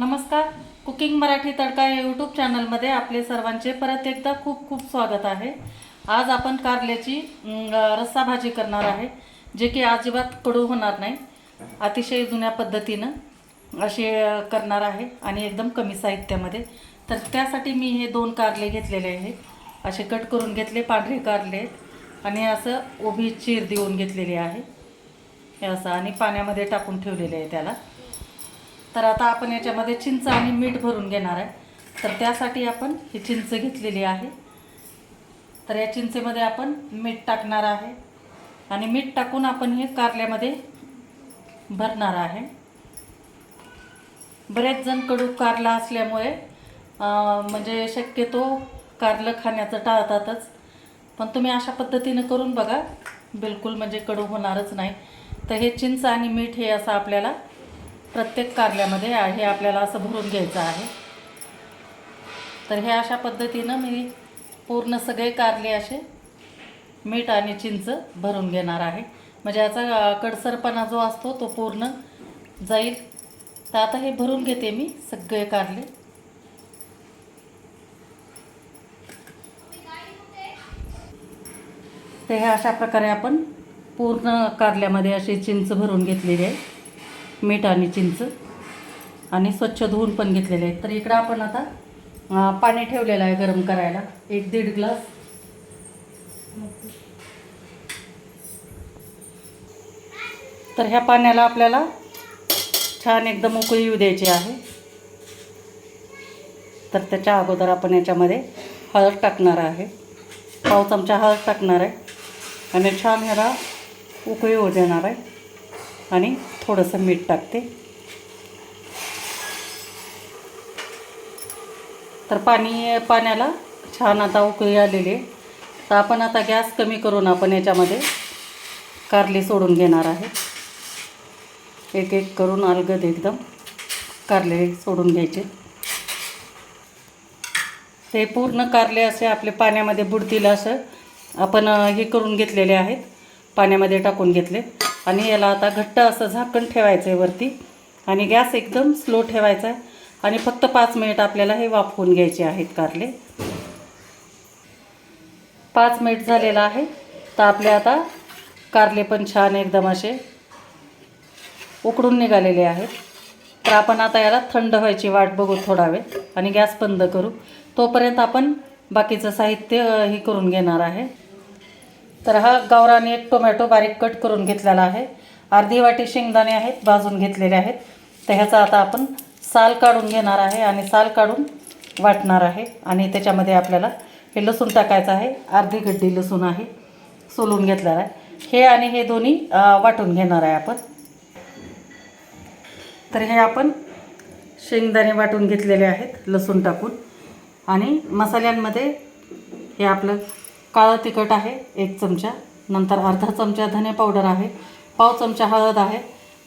नमस्कार. कुकिंग मराठी तडका या यूट्यूब चॅनलमध्ये आपले सर्वांचे परत एकदा खूप खूप स्वागत आहे. आज आपण कारल्याची रस्सा भाजी करणार आहे जे की अजिबात कडू होणार नाही. अतिशय जुन्या पद्धतीनं असे करणार आहे आणि एकदम कमी साहित्यामध्ये. तर त्यासाठी मी हे दोन कारले घेतलेले आहे. असे कट करून घेतले पांढरे कारले आणि असं उभी चीर देऊन घेतलेली आहे. हे असं आणि पाण्यामध्ये टाकून ठेवलेले आहे त्याला. तर आता आपण याच्यामध्ये चिंच आणि मीठ भरून घेणार आहे. तर त्यासाठी आपण ही चिंच घेतलेली आहे. तर या चिंचेमध्ये आपण मीठ टाकणार आहे. आणि मीठ टाकून आपण हे कारल्यामध्ये भरणार आहे. बरेच जण कडू कारला असल्यामुळे म्हणजे शक्यतो कारलं खाण्याचं टाळतातच. पण तुम्ही अशा पद्धतीनं करून बघा. बिलकुल म्हणजे कडू होणारच नाही. तर हे चिंच आणि मीठ हे असं आपल्याला प्रत्येक कारल्यामध्ये आहे हे आपल्याला असं भरून घ्यायचं आहे. तर हे अशा पद्धतीनं मी पूर्ण सगळे कारले असे मीठ आणि चिंच भरून घेणार आहे. म्हणजे याचा कडसरपणा जो असतो तो पूर्ण जाईल. तर आता हे भरून घेते मी सगळे कारले. ते हे अशा प्रकारे आपण पूर्ण कारल्यामध्ये अशी चिंच भरून घेतलेली आहे. मीठ आणि चिंच आणि स्वच्छ धुवून पण घेतलेले आहेत. तर इकडं आपण आता पाणी ठेवलेलं आहे गरम करायला. एक दीड ग्लास. तर ह्या पाण्याला आपल्याला छान एकदम उकळी येऊ द्यायची आहे. तर त्याच्या अगोदर आपण याच्यामध्ये हळद टाकणार आहे. पाव चमचा हळद टाकणार आहे. आणि छान ह्याला उकळी होऊ देणार आहे. आणि थोडंसं मीठ टाकते. तर पाणी पाण्याला छान आता उकळी आलेली आहे. तर आपण आता गॅस कमी करून आपण याच्यामध्ये कारली सोडून घेणार आहे. एक एक करून अलगद एकदम कारले सोडून घ्यायचे. ते पूर्ण कारले असे आपले पाण्यामध्ये बुडतील असं आपण हे करून घेतलेले आहेत. पाण्यामध्ये टाकून घेतले. आणि याला आता घट्ट असं झाकण ठेवायचं आहे वरती. आणि गॅस एकदम स्लो ठेवायचा आहे आणि फक्त पाच मिनिट आपल्याला हे वाफवून घ्यायचे आहेत कारले. पाच मिनिट झालेलं आहे. तर आपले आता कारले पण छान एकदम असे उकडून निघालेले आहेत. तर आपण आता याला थंड व्हायची वाट बघू थोडा वेळ. आणि गॅस बंद करू. तोपर्यंत आपण बाकीचं साहित्य हे करून घेणार आहे. तर हा गावराने एक टोमॅटो बारीक कट करून घेतलेला आहे. अर्धी वाटी शेंगदाणे आहेत भाजून घेतलेले आहेत. तर ह्याचा आता आपण साल काढून घेणार आहे आणि साल काढून वाटणार आहे. आणि त्याच्यामध्ये आपल्याला हे लसूण टाकायचं आहे. अर्धी गड्डी लसूण आहे सोलून घेतलेला आहे. हे आणि हे दोन्ही वाटून घेणार आहे आपण. तर हे आपण शेंगदाणे वाटून घेतलेले आहेत लसूण टाकून. आणि मसाल्यांमध्ये हे आपलं काळं तिखट आहे एक चमचा. नंतर अर्धा चमचा धने पावडर आहे. पाव चमचा हळद आहे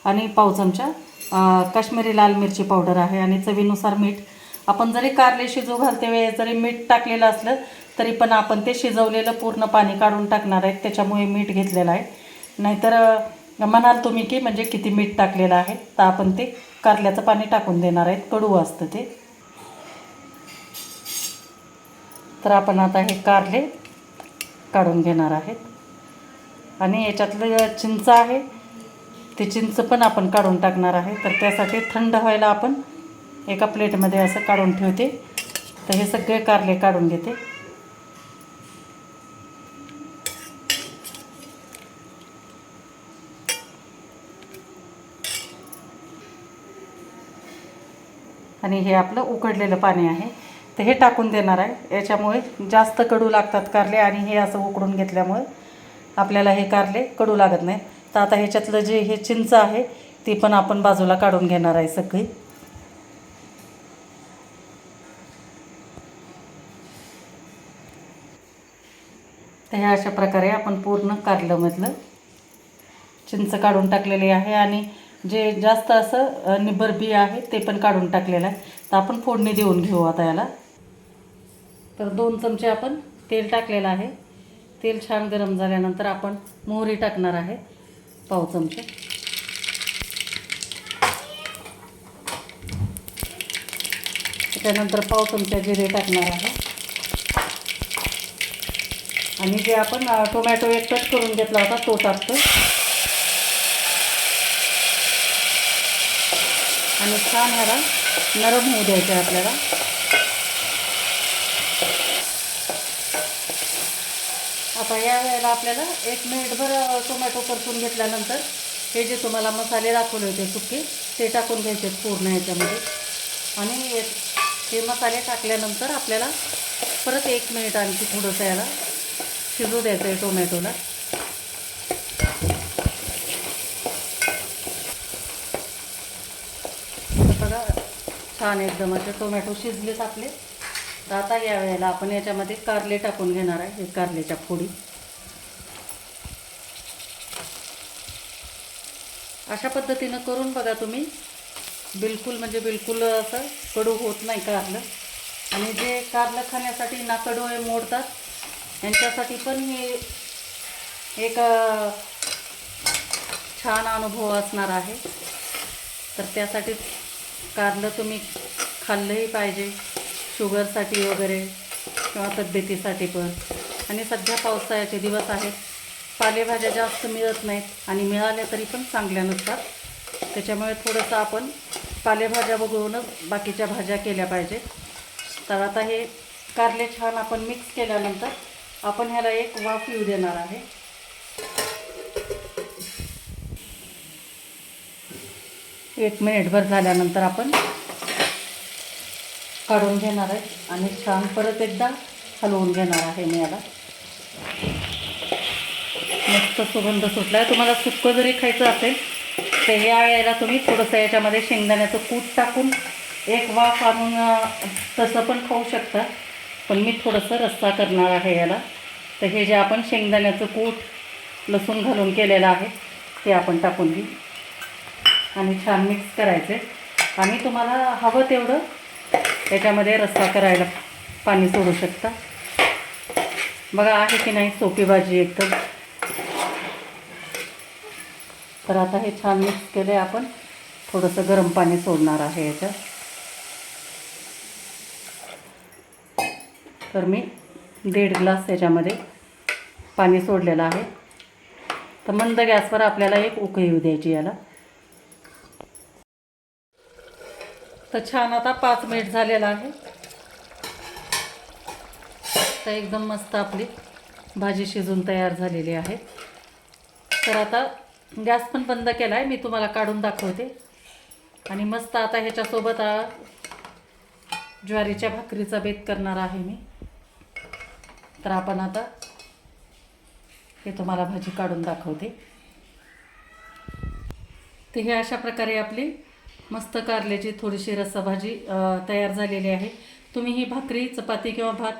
आणि पाव चमचा काश्मीरी लाल मिरची पावडर आहे आणि चवीनुसार मीठ. आपण जरी कारले शिजू घालते वेळेस जरी मीठ टाकलेलं असलं तरी पण आपण ते शिजवलेलं पूर्ण पाणी काढून टाकणार आहेत त्याच्यामुळे मीठ घेतलेलं आहे. नाहीतर म्हणाल तुम्ही की म्हणजे किती मीठ टाकलेलं आहे तर आपण ते कारल्याचं पाणी टाकून देणार आहेत कडू असतं ते. तर आपण आता हे कारले काढून घेणार आहेत. आणि याच्यातलं चिंच आहे ते चिंच पण आपण काढून टाकणार आहे. तर त्यासाठी थंड व्हायला आपण एका प्लेटमध्ये असं काढून ठेवते. तर हे सगळे कारले काढून घेते. आणि हे आपलं उकडलेलं पाणी आहे. तर हे टाकून देणार आहे. याच्यामुळे जास्त कडू लागतात कारले आणि हे असं उकडून घेतल्यामुळे आपल्याला हे कारले कडू लागत नाही तर आता ह्याच्यातलं जे हे चिंच आहे ती पण आपण बाजूला काढून घेणार आहे सगळी. तर ह्या अशा प्रकारे आपण पूर्ण कारलंमधलं चिंच काढून टाकलेली आहे आणि जे जास्त असं अ, बी आहे ते पण काढून टाकलेलं आहे. तर आपण फोडणी देऊन घेऊ आता याला. तर दोन चमचे आपण तेल टाकलेलं आहे. तेल छान गरम झाल्यानंतर आपण मोहरी टाकणार आहे. पाव चमचे. त्याच्यानंतर पाव चमचा जिरे टाकणार आहे. आणि जे आपण टोमॅटो एक कट करून घेतला होता तो टाकतो आणि छान ह्याला नरम होऊ द्यायचं आहे आपल्याला. आता या वेळेला आपल्याला एक मिनिटभर टोमॅटो परतून घेतल्यानंतर हे जे तुम्हाला मसाले दाखवले होते सुके ते टाकून घ्यायचे पूर्ण याच्यामध्ये आणि हे- मसाले टाकल्यानंतर आपल्याला परत एक मिनिट आणखी थोडंसं याला शिजू द्यायचं आहे टोमॅटोला बघा छान एकदम असे टोमॅटो शिजलेत आपले. तर आता या वेळेला आपण याच्यामध्ये कारले टाकून घेणार आहे हे कारलेच्या फोडी. अशा पद्धतीनं करून बघा तुम्ही. बिलकुल म्हणजे बिलकुल असं कडू होत नाही कारलं. आणि जे कारलं खाण्यासाठी नाकडोळे मोडतात यांच्यासाठी पण हे एक छान अनुभव असणार आहे. तर त्यासाठी कारलं तुम्ही खाल्लंही पाहिजे. शुगरसाठी वगैरे किंवा तब्येतीसाठी पण. आणि सध्या पावसाळ्याचे दिवस आहेत. पालेभाज्या जास्त मिळत नाहीत आणि मिळाल्या तरी पण चांगल्या नसतात. त्याच्यामुळे थोडंसं आपण पालेभाज्या बघूनच बाकीच्या भाज्या केल्या पाहिजेत. तर आता हे कारले छान आपण मिक्स केल्यानंतर आपण ह्याला एक वाफ येऊ देणार आहे. एक मिनिटभर झाल्यानंतर आपण काढून घेणार आहे आणि छान परत एकदा हलवून घेणार आहे मी याला. मस्त सुगंध सुटला आहे तुम्हाला सुक्क जरी खायचं असेल तर ह्या वेळेला तुम्ही थोडंसं याच्यामध्ये शेंगदाण्याचं कूट टाकून एक वाफ आणून तसं पण खाऊ शकता. पण मी थोडंसं रस्सा करणार आहे याला. तर हे जे आपण शेंगदाण्याचं कूट लसूण घालून केलेलं आहे ते आपण टाकून घेऊ. आणि छान मिक्स करायचे आणि तुम्हाला हवं तेवढं याच्यामध्ये रस्सा करायला पाणी सोडू शकता. बघा आहे की नाही सोपी भाजी एकदम. तर आता हे छान मिक्स केले आपण. थोडंसं गरम पाणी सोडणार आहे याच्यात. तर मी दीड ग्लास याच्यामध्ये पाणी सोडलेलं आहे. तर मंद गॅसवर आपल्याला एक उकळी येऊ द्यायची याला. तर छान आता पाच मिनिट झालेला आहे. तर एकदम मस्त आपली भाजी शिजून तयार झालेली आहे. तर आता गॅस पण बंद केला आहे मी तुम्हाला काढून दाखवते. आणि मस्त आता ह्याच्यासोबत ज्वारीच्या भाकरीचा बेत करणार आहे मी. तर आपण आता हे तुम्हाला भाजी काढून दाखवते. तर हे अशा प्रकारे आपली मस्त कारल्याची थोडीशी रसाभाजी तयार झालेली आहे. तुम्ही ही भाकरी चपाती किंवा भात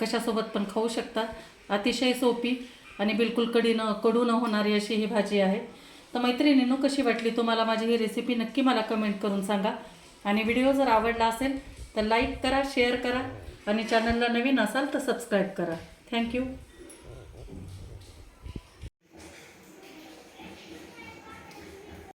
कशासोबत पण खाऊ शकता. अतिशय सोपी आणि बिलकुल कडी न कडू न होणारी अशी ही भाजी आहे. तर मैत्रिणींनो कशी वाटली तुम्हाला माझी ही रेसिपी नक्की मला कमेंट करून सांगा. आणि व्हिडिओ जर आवडला असेल तर लाईक करा शेअर करा आणि चॅनलला नवीन असाल तर सबस्क्राईब करा. थँक्यू